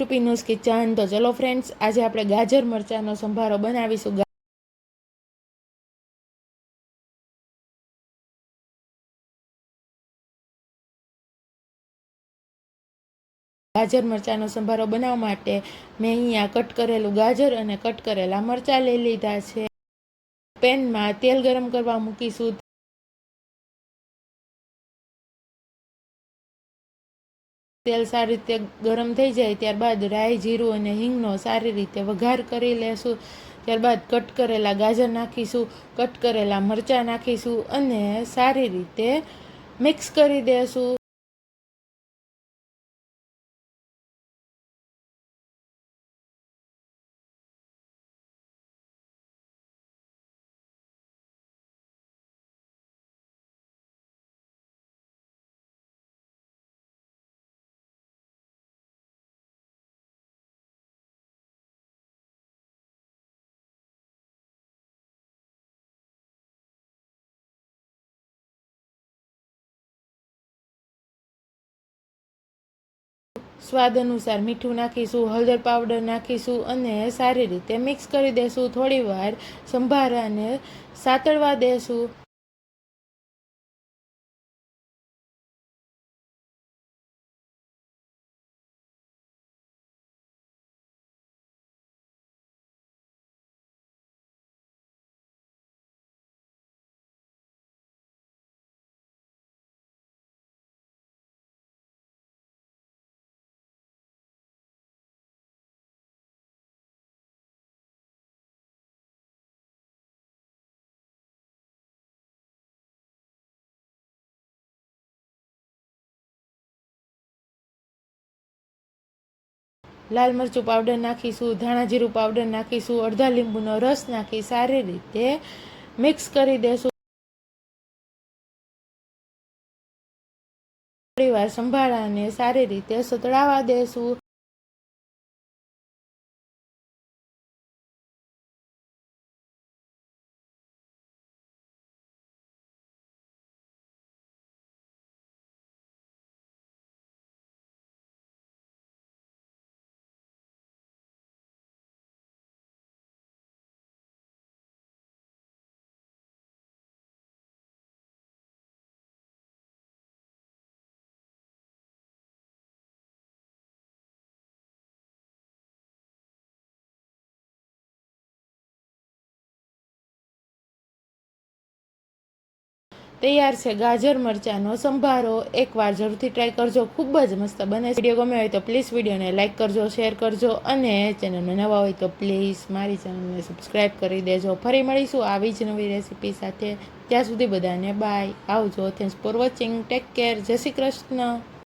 રૂપીનુસ kitchen તો ચલો friends આજે આપણે ગાજર મરચાંનો સંભારો બનાવીશું. ગાજર મરચાંનો સંભારો બનાવવા માટે મેં અહીંયા કટ કરેલું ગાજર અને કટ કરેલા મરચાં લઈ લીધા છે. પેનમાં તેલ ગરમ કરવા મૂકીશું. તેલ સારી રીતે ગરમ થઈ જાય ત્યારબાદ રાઈ, જીરું અને હિંગનો સારી રીતે વઘાર કરી લેશું. ત્યારબાદ કટ કરેલા ગાજર નાખીશું, કટ કરેલા મરચાં નાખીશું અને સારી રીતે મિક્સ કરી દેશું. સ્વાદ અનુસાર મીઠું નાખીશું, હળદર પાવડર નાખીશું અને સારી રીતે મિક્સ કરી દેશું. થોડીવાર સંભારાને સાતળવા દેશું. લાલ મરચું પાવડર નાખીશું, ધાણા જીરું પાવડર નાખીશું, અડધા લીંબુનો રસ નાખી સારી રીતે મિક્સ કરી દેશું. થોડી વાર સંભાળાને સારી રીતે સતળાવા દેશું. તૈયાર છે ગાજર મરચાંનો સંભારો. એકવાર જરૂરથી ટ્રાય કરજો, ખૂબ જ મસ્ત બને વીડિયો ગમે હોય તો પ્લીઝ વિડીયોને લાઇક કરજો શેર કરજો અને ચેનલને નવા હોય તો પ્લીઝ મારી ચેનલને સબસ્ક્રાઈબ કરી દેજો. ફરી મળીશું આવી જ નવી રેસીપી સાથે. ત્યાં સુધી બધાને બાય આવજો. Thanks for watching take care જય શ્રી કૃષ્ણ.